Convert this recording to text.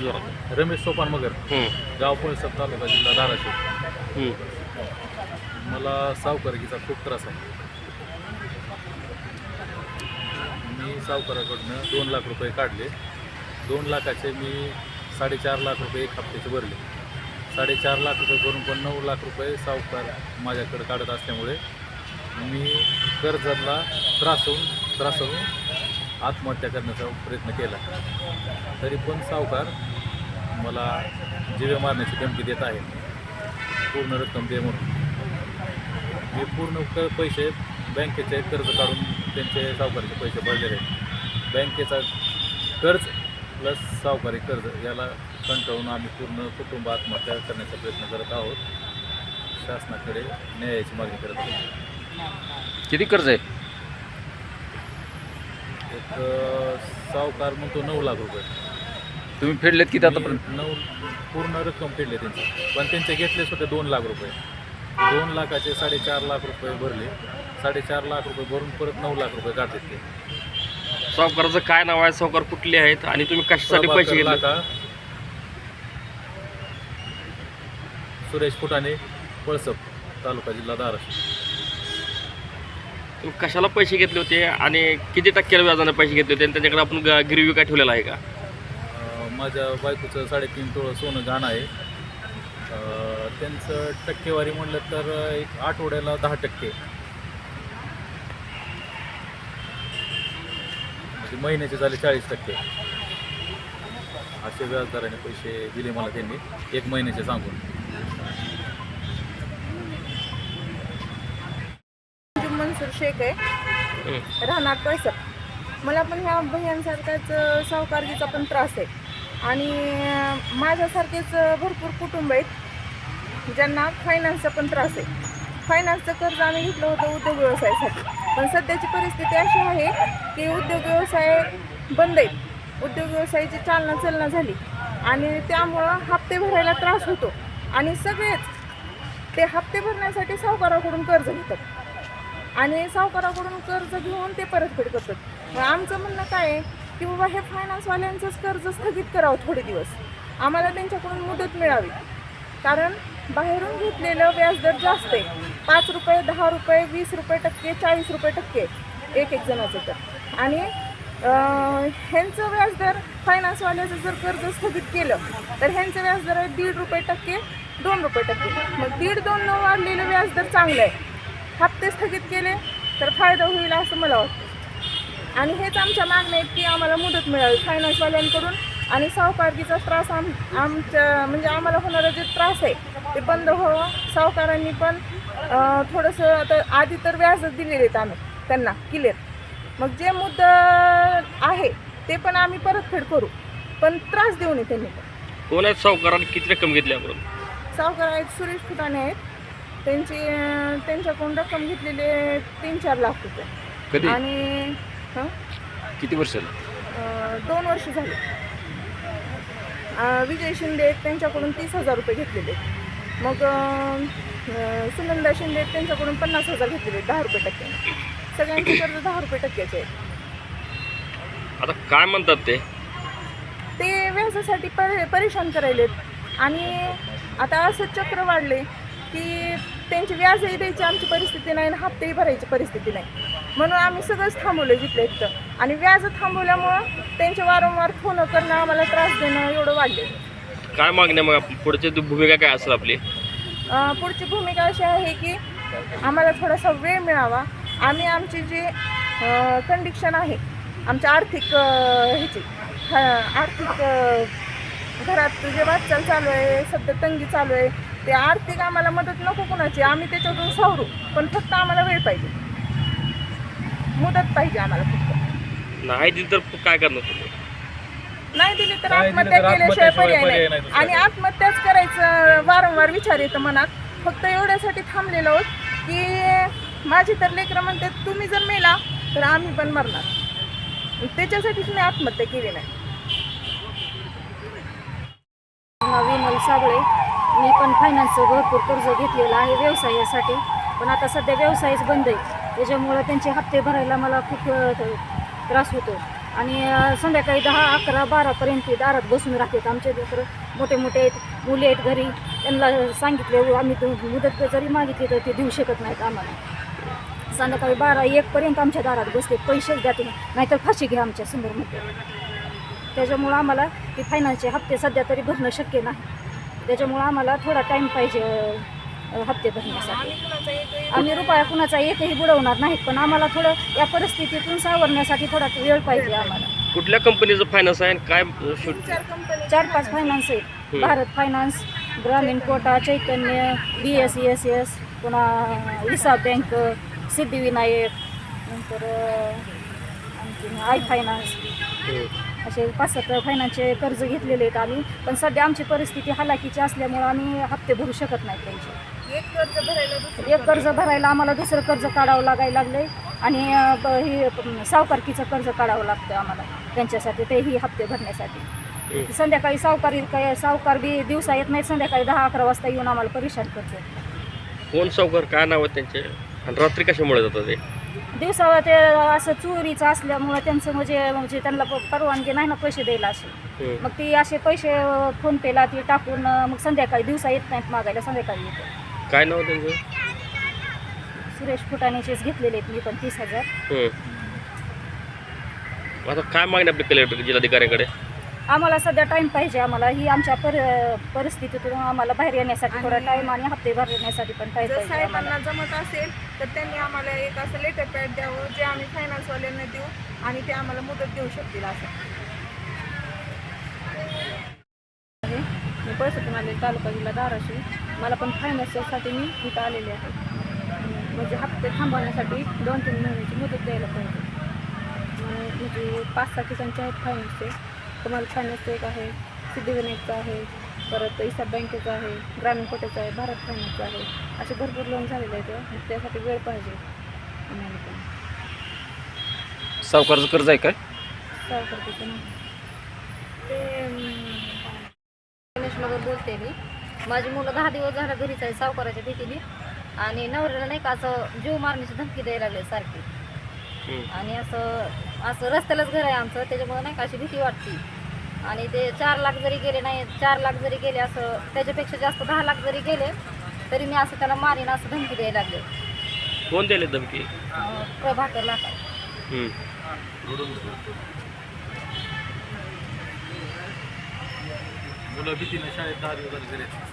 जोरात. रमेश सोपान मगर. गाव पोळसर तालुका जिल्हा धाराशिव. मला सावकारकीचा खूप त्रास आहे. मी सावकाराकडनं दोन लाख रुपये काढले. दोन लाखाचे मी साडेचार लाख रुपये एक हप्त्याचे भरले. साडेचार लाख रुपये भरून पण नऊ लाख रुपये सावकार माझ्याकडे काढत असल्यामुळे मी कर्जाला त्रासून त्रासून आत्महत्या करण्याचा प्रयत्न केला. तरी पण सावकार मला जीवे मारण्याची धमकी देत आहे. पूर्ण रक्कम दे म्हणून. मी पूर्ण क पैसे बँकेचे कर्ज काढून त्यांचे सावकारीचे पैसे भरलेले आहेत. बँकेचा कर्ज प्लस सावकारी कर्ज याला कंटाळून आम्ही पूर्ण कुटुंब आत्महत्या करण्याचा प्रयत्न करत आहोत. शासनाकडे न्यायाची मागणी करत आहोत. किती कर्ज आहे? एक सावकार म्हणतो नऊ लाख रुपये. तुम्ही फेडलेत किती आतापर्यंत? नऊ पूर्ण रक्कम फेडली त्यांची. पण त्यांचे घेतले होते दोन लाख रुपये. दोन लाखाचे साडेचार लाख रुपये भरले. साडेचार लाख रुपये भरून परत नऊ लाख रुपये काढतात ते. सावकाराचं काय नाव आहे? सावकार कुठले आहेत? आणि तुम्ही कशासाठी पैसे प्रभाकर घेतले लाका सुरेश फुटाणे पळसप तालुका जिल्हा धाराशिव. तुम्ही कशाला पैसे घेतले होते? आणि किती टक्क्याला व्याजाने पैसे घेतले होते? आणि त्यांच्याकडे आपण ग- गिरवी काय ठेवलेला आहे का? माझ्या बायकोचं साडेतीन तोळं सोनं घाण आहे. अं, त्यांचं टक्केवारी म्हणलं तर एक आठवड्याला दहा टक्के. म्हणजे महिन्याचे झाले चाळीस टक्के. असे व्याजदराने पैसे दिले मला त्यांनी एक महिन्याचे सांगून. मनसूर शेख आहे. राहणार पैसा. मला पण ह्या भैयांसारखाच अ, सावकारकीचा पण त्रास आहे. आणि माझ्यासारखेच भरपूर कुटुंब आहेत ज्यांना फायनान्सचा पण त्रास आहे. फायनान्सचं कर्ज आम्ही घेतलं होतं उद्योग व्यवसायासाठी. पण सध्याची परिस्थिती अशी आहे की उद्योग व्यवसाय बंद आहेत. उद्योग व्यवसायाची चालना चलना झाली. आणि त्यामुळं हप्ते भरायला त्रास होतो. आणि सगळेच ते हप्ते भरण्यासाठी सावकाराकडून कर्ज घेतात. आणि सावकाराकडून कर्ज घेऊन ते परतफेड करतात. मग आमचं म्हणणं काय आहे? की बाबा हे फायनान्सवाल्यांचंच कर्ज स्थगित करावं थोडे दिवस. आम्हाला त्यांच्याकडून मुदत मिळावी. कारण बाहेरून घेतलेलं व्याजदर जास्त आहे. पाच रुपये दहा रुपये वीस रुपये टक्के चाळीस रुपये टक्के एक एक जणाचं तर. आणि ह्यांचं व्याजदर फायनान्सवाल्याचं जर कर्ज स्थगित केलं तर ह्यांचं व्याजदर आहे दीड रुपये टक्के दोन रुपये टक्के. मग दीड दोन न वाढलेलं व्याजदर चांगलं आहे. हप्ते स्थगित केले तर फायदा होईल असं मला वाटतं. आणि हेच आमच्या मागण्या आहेत की आम्हाला मुदत मिळावी फायनान्सवाल्यांकडून आणि सावकारकीचा त्रास आम आमच्या म्हणजे आम्हाला होणारा जे त्रास आहे ते बंद व्हावं. सावकारांनी पण थोडंसं आता आधी तर व्याजच दिलेले आहेत आम्ही त्यांना क्लिअर मग जे मुद्दा आहे ते पण आम्ही परतफेड करू. पण त्रास देऊ नये त्यांनी कोण आहेत सावकाराने? किती रक्कम घेतली आपण? सावकार आहेत सुरेश फुटाणे आहेत. त्यांची त्यांच्याकडून रक्कम घेतलेले तीन चार लाख रुपये. आणि हं? किती वर्ष अं, दोन वर्ष झाले. अं, विजय शिंदे त्यांच्याकडून तीस हजार रुपये घेतलेले. मग अं, अं, सुनंदा शिंदे त्यांच्याकडून पन्नास हजार घेतलेले दहा रुपये टक्के. सगळ्यांचे कर्ज दहा रुपये टक्क्याचे आहेत. आता काय म्हणतात ते? ते व्याजासाठी परे परेशान करायलेत. आणि आता असं चक्र वाढले की त्यांची व्याजही द्यायची आमची परिस्थिती नाही आणि हप्तेही भरायची परिस्थिती नाही. म्हणून आम्ही सगळंच थांबवलं जिथलं इथं आणि व्याज थांबवल्यामुळं त्यांचे वारंवार फोन करणं आम्हाला त्रास देणं एवढं वाढले काय मागण्या मग? आपली पुढची भूमिका काय असेल आपली? अं, पुढची भूमिका अशी आहे की आम्हाला थोडासा वेळ मिळावा. आम्ही आमची जी कंडिक्शन आहे आमच्या आर्थिक अं, ह्याची ह- आर्थिक अं, घरात जे वाटचाल चालू आहे सध्या तंगी चालू आहे ते आर्थिक आम्हाला मदत नको कोणाची आम्ही त्याच्यातून सावरू पण फक्त आम्हाला वेळ पाहिजे. मुदत पाहिजे आम्हाला फक्त. नाही दिली तर काय करणार तुम्ही? नाही दिली तर नाही दिली आत्महत्या केल्याशिवाय आत्महत्याशिवाय पर्याय पर्याय नाही. आणि. आत्महत्याच करायचं वारंवार विचार येतं मनात. फक्त एवढ्यासाठी थांबलेलो आहोत की माझी तर लेकरं म्हणतात तुम्ही जर मेला तर आम्ही पण मरणार. त्याच्यासाठीच मी आत्महत्या केली नाही. विमल साबळे मी पण फायनान्सचं भरपूर कर्ज घेतलेलं आहे व्यवसायासाठी. पण आता सध्या व्यवसायच बंद आहे. त्याच्यामुळं त्यांचे हप्ते भरायला मला खूप त्रास होतो. आणि संध्याकाळी दहा अकरा बारापर्यंत दारात बसून राहतात आमचे लेकरं मोठे मोठे आहेत मुले आहेत घरी. त्यांना सांगितले आम्ही मुदत जरी मागितली तर ते देऊ शकत नाहीत आम्हाला. संध्याकाळी बारा एकपर्यंत आमच्या दारात बसते पैसेच द्या तुम्ही नाहीतर फाशी घ्या आमच्यासमोर म्हणते त्याच्यामुळं आम्हाला ती फायनान्सचे हप्ते सध्या तरी भरणं शक्य नाही. त्याच्यामुळं आम्हाला थोडा टाईम पाहिजे हप्ते भरण्यासाठी आम्ही रुपया कुणाचा एकही बुडवणार नाहीत पण आम्हाला थोडं या परिस्थितीतून सावरण्यासाठी थोडा वेळ पाहिजे आम्हाला. कुठल्या कंपनीचं फायनान्स आहे आणि काय शूट चार पाच फायनान्स आहेत. Bharat finance Grameen Koota Chaitanya B S S S पुन्हा इसा बँक सिद्धिविनायक नंतर अं, आणखीन आय फायनान्स असे पाच सात फायनान्सचे कर्ज घेतलेले आहेत आम्ही. पण सध्या आमची परिस्थिती हलाखीची असल्यामुळं आम्ही हप्ते भरू शकत नाही त्यांचे. एक कर्ज भरायला दुसरं एक कर्ज भरायला आम्हाला दुसरं कर्ज काढावं लागायला लागलंय. आणि हे सावकारकीचं कर्ज काढावं लागतं आम्हाला त्यांच्यासाठी तेही हप्ते भरण्यासाठी. संध्याकाळी सावकारी काय सावकार बी दिवसा येत नाही संध्याकाळी दहा अकरा वाजता येऊन आम्हाला परेशान करते. कोण सावकार काय नाव आहे त्यांचे? आणि रात्री कशामुळे जातात ते? दिवसा ते असं चोरीचं असल्यामुळं त्यांचं म्हणजे म्हणजे त्यांना परवानगी नाही ना पैसे द्यायला असे. मग ती असे पैसे फोनपेला ते टाकून मग संध्याकाळी दिवसा येत नाहीत मागायला संध्याकाळी येते काय नाव त्यांचं? सुरेश फुटाण्याचेच घेतलेले आहेत मी पण तीस हजार. हम्म. आता काय मागणी आपली कलेक्टर जिल्हाधिकाऱ्यांकडे? आम्हाला सध्या टाईम पाहिजे आम्हाला. ही आमच्या पर परिस्थितीतून आम्हाला बाहेर येण्यासाठी थोडा टाईम आणि हप्ते भरण्यासाठी पण टाईम जर पाहिजे आम्हाला. साहेबांना जमत असेल तर त्यांनी आम्हाला एक असं लेटर पॅड द्यावं जे आम्ही फायनान्सवाल्यांना देऊ आणि ते आम्हाला मुदत देऊ शकतील असं आहे मी पैशातून आले तालुका जिल्हा धाराशिव. मला पण फायनान्ससाठी मी इथं आलेले आहे. म्हणजे हप्ते थांबवण्यासाठी दोन तीन महिन्याची मुदत द्यायला पाहिजे. म्हणजे पाच सहा ठिकाणचे आहेत फायनान्सचे कमाल फायनान्सचं एक आहे सिद्धिविनायकचं आहे परत इसा बँकेचं आहे ग्रामीण कोट्याचं आहे भारत फायनान्सचं आहे. असे भरपूर लोन झालेले आहेत त्यासाठी वेळ पाहिजे. आम्हाला पण. सावकारचं कर्ज आहे काय? सावकारकीचं नाही. ते गणेशनगर बोलते मी. माझी मुलं दहा दिवस झाला घरीच आहे सावकाराच्या भीतीने. आणि नवऱ्याला नाही का असं जीव मारण्याची धमकी द्यायला लागले सारखी. आणि असं असं रस्त्यालाच घर आहे आमचं त्याच्यामुळे नाही का अशी भीती वाटते. आणि ते चार लाख जरी गेले नाही चार लाख जरी गेले असं त्याच्यापेक्षा जास्त दहा लाख जरी गेले तरी मी असं त्याला मारीन असं धमकी द्यायला लागले. कोण दिले धमकी? प्रभाकर लाखा मुलं भीतीने शाळेत दहा दिवस झाले घरी